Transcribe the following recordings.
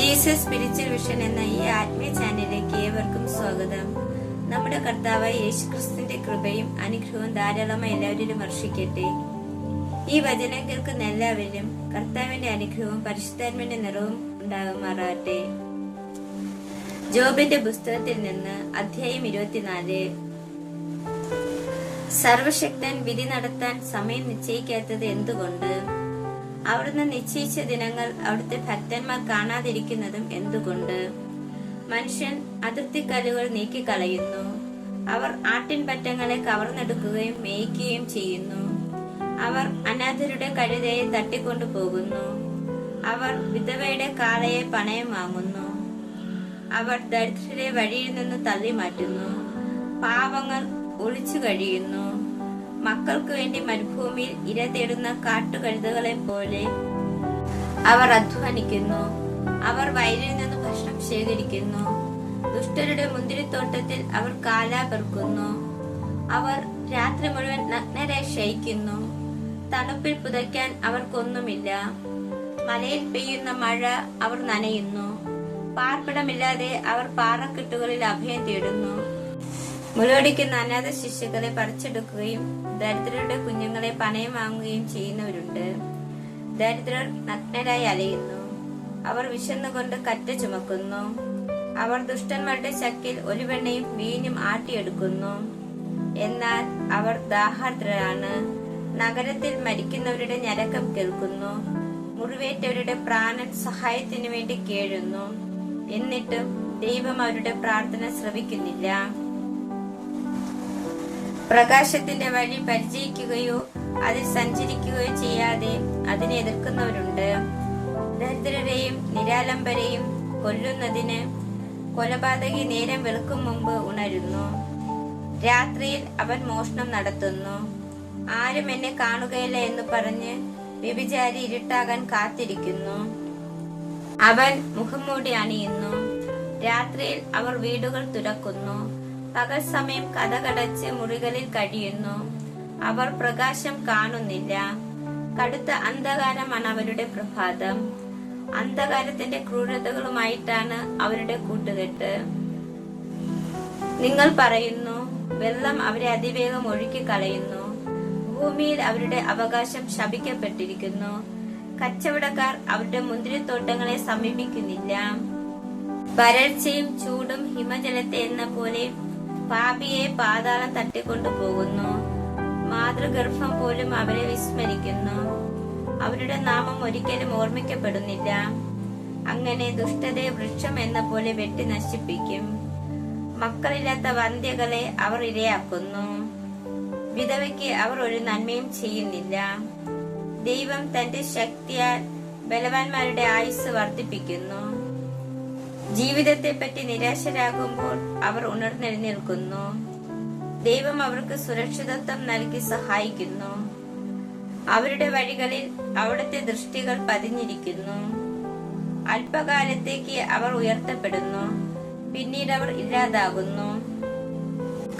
Jesus spiritual vision എന്ന ഈ ആത്മീയ ചാനലിലേക്ക് ഏവർക്കും സ്വാഗതം. നമ്മുടെ കർത്താവായ യേശുക്രിസ്തുവിന്റെ കൃപയും അനുഗ്രഹവും ധാരാളമായി എല്ലാവരിലും വർഷിക്കട്ടെ. ഈ വചനം കേൾക്കുന്ന എല്ലാവരിലും കർത്താവിന്റെ അനുഗ്രഹവും പരിശുദ്ധാത്മന്റെ നിറവും ഉണ്ടാകുമാറാകട്ടെ. ജോബിന്റെ പുസ്തകത്തിൽ നിന്ന് അധ്യായം ഇരുപത്തിനാല്. സർവശക്തൻ വിധി നടത്താൻ സമയം നിശ്ചയിക്കാത്തത് എന്തുകൊണ്ട്? അവിടുന്ന് നിശ്ചയിച്ച ദിനങ്ങൾ അവിടുത്തെ ഭക്തന്മാർ കാണാതിരിക്കുന്നതും എന്തുകൊണ്ട്? മനുഷ്യൻ അതിർത്തിക്കല്ലുകൾ നീക്കിക്കളയുന്നു. അവർ ആട്ടിൻപറ്റങ്ങളെ കവർന്നെടുക്കുകയും മേയ്ക്കുകയും ചെയ്യുന്നു. അവർ അനാഥരുടെ കഴുതയെ തട്ടിക്കൊണ്ടു പോകുന്നു അവർ വിധവയുടെ കാളയെ പണയം വാങ്ങുന്നു. അവർ ദരിദ്രരെ വഴിയിൽ നിന്ന് തള്ളി മാറ്റുന്നു പാവങ്ങൾ ഒളിച്ചു കഴിയുന്നു. മക്കൾക്ക് വേണ്ടി മരുഭൂമിയിൽ ഇര തേടുന്ന കാട്ടുകഴുതകളെ പോലെ അവർ അധ്വാനിക്കുന്നു. അവർ വയലിൽ നിന്ന് ഭക്ഷണം ശേഖരിക്കുന്നു. ദുഷ്ടരുടെ മുന്തിരിത്തോട്ടത്തിൽ അവർ കാല പെറുക്കുന്നു. അവർ രാത്രി മുഴുവൻ നഗ്നരെ ശയിക്കുന്നു തണുപ്പിൽ പുതയ്ക്കാൻ അവർക്കൊന്നുമില്ല. മലയിൽ പെയ്യുന്ന മഴ അവർ നനയുന്നു. പാർപ്പിടമില്ലാതെ അവർ പാറക്കെട്ടുകളിൽ അഭയം തേടുന്നു. മുലൊടിക്കുന്ന അനാഥ ശിശുക്കളെ പറിച്ചെടുക്കുകയും ദരിദ്രരുടെ കുഞ്ഞുങ്ങളെ പണയം വാങ്ങുകയും ചെയ്യുന്നവരുണ്ട്. ദരിദ്രർ നഗ്നരായി അലയുന്നു. അവർ വിശന്നുകൊണ്ട് കറ്റ ചുമക്കുന്നു. അവർ ദുഷ്ടന്മാരുടെ ശക്കിൽ ഒലിവെണ്ണയും വീഞ്ഞും ആട്ടിയെടുക്കുന്നു. എന്നാൽ അവർ ദാഹാർദ്രരാണ്. നഗരത്തിൽ മരിക്കുന്നവരുടെ ഞരക്കം കേൾക്കുന്നു. മുറിവേറ്റവരുടെ പ്രാണൻ സഹായത്തിനു വേണ്ടി കേഴുന്നു. എന്നിട്ടും ദൈവം അവരുടെ പ്രാർത്ഥന ശ്രവിക്കുന്നില്ല. പ്രകാശത്തിന്റെ വഴി പരിചയിക്കുകയോ അതിൽ സഞ്ചരിക്കുകയോ ചെയ്യാതെ അതിനെ എതിർക്കുന്നവരുണ്ട്. ദരിദ്രരെയും നിരാലംബരെയും കൊല്ലുന്നതിന് കൊലപാതകി നേരം വെളുക്കും മുമ്പ് ഉണരുന്നു. രാത്രിയിൽ അവൻ മോഷണം നടത്തുന്നു. ആരും എന്നെ കാണുകയില്ല എന്ന് പറഞ്ഞ് വ്യഭിചാരി ഇരുട്ടാകാൻ കാത്തിരിക്കുന്നു. അവൻ മുഖംമൂടി അണിയുന്നു. രാത്രിയിൽ അവർ വീടുകൾ തുറക്കുന്നു. പകൽ സമയം കഥകടച്ച് മുറികളിൽ കഴിയുന്നു. അവർ പ്രകാശം കാണുന്നില്ല. കടുത്ത അന്ധകാരമാണ് അവരുടെ പ്രഭാതം. അന്ധകാരത്തിന്റെ ക്രൂരതകളുമായിട്ടാണ് അവരുടെ കൂട്ടുകെട്ട്. നിങ്ങൾ പറയുന്നു വെള്ളം അവരെ അതിവേഗം ഒഴുക്കി കളയുന്നു. ഭൂമിയിൽ അവരുടെ അവകാശം ശപിക്കപ്പെട്ടിരിക്കുന്നു. കച്ചവടക്കാർ അവരുടെ മുന്തിരിത്തോട്ടങ്ങളെ സമീപിക്കുന്നില്ല. വരൾച്ചയും ചൂടും ഹിമജലത്തെ എന്ന പോലെ പാപിയെ പാതാളം തട്ടിക്കൊണ്ടു പോകുന്നു. മാതൃഗർഭം പോലും അവരെ വിസ്മരിക്കുന്നു. അവരുടെ നാമം ഒരിക്കലും ഓർമ്മിക്കപ്പെടുന്നില്ല. അങ്ങനെ ദുഷ്ടതയെ വൃക്ഷം എന്ന പോലെ വെട്ടി നശിപ്പിക്കും. മക്കളില്ലാത്ത വന്ധ്യകളെ അവർ ഇരയാക്കുന്നു. വിധവയ്ക്ക് അവർ ഒരു നന്മയും ചെയ്യുന്നില്ല. ദൈവം തന്റെ ശക്തിയാൽ ബലവാന്മാരുടെ ആയുസ് വർദ്ധിപ്പിക്കുന്നു. ജീവിതത്തെ പറ്റി നിരാശരാകുമ്പോൾ അവർ ഉണർന്നെഴുന്നേൽക്കുന്നു. ദൈവം അവർക്ക് സുരക്ഷിതത്വം നൽകി സഹായിക്കുന്നു. അവരുടെ വഴികളിൽ അവിടുത്തെ ദൃഷ്ടികൾ പതിഞ്ഞിരിക്കുന്നു. അല്പകാലത്തേക്ക് അവർ ഉയർത്തപ്പെടുന്നു. പിന്നീട് അവർ ഇല്ലാതാകുന്നു.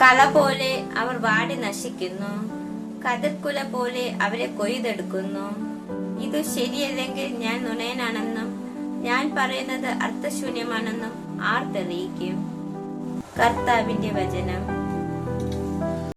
കള പോലെ അവർ വാടി നശിക്കുന്നു. കതിർക്കുല പോലെ അവരെ കൊയ്തെടുക്കുന്നു. ഇത് ശരിയല്ലെങ്കിൽ ഞാൻ നുണയനാണെന്നും പറയുന്നത് അർത്ഥശൂന്യമാണെന്നും ആർ തെളിയിക്കും. കർത്താവിന്റെ വചനം.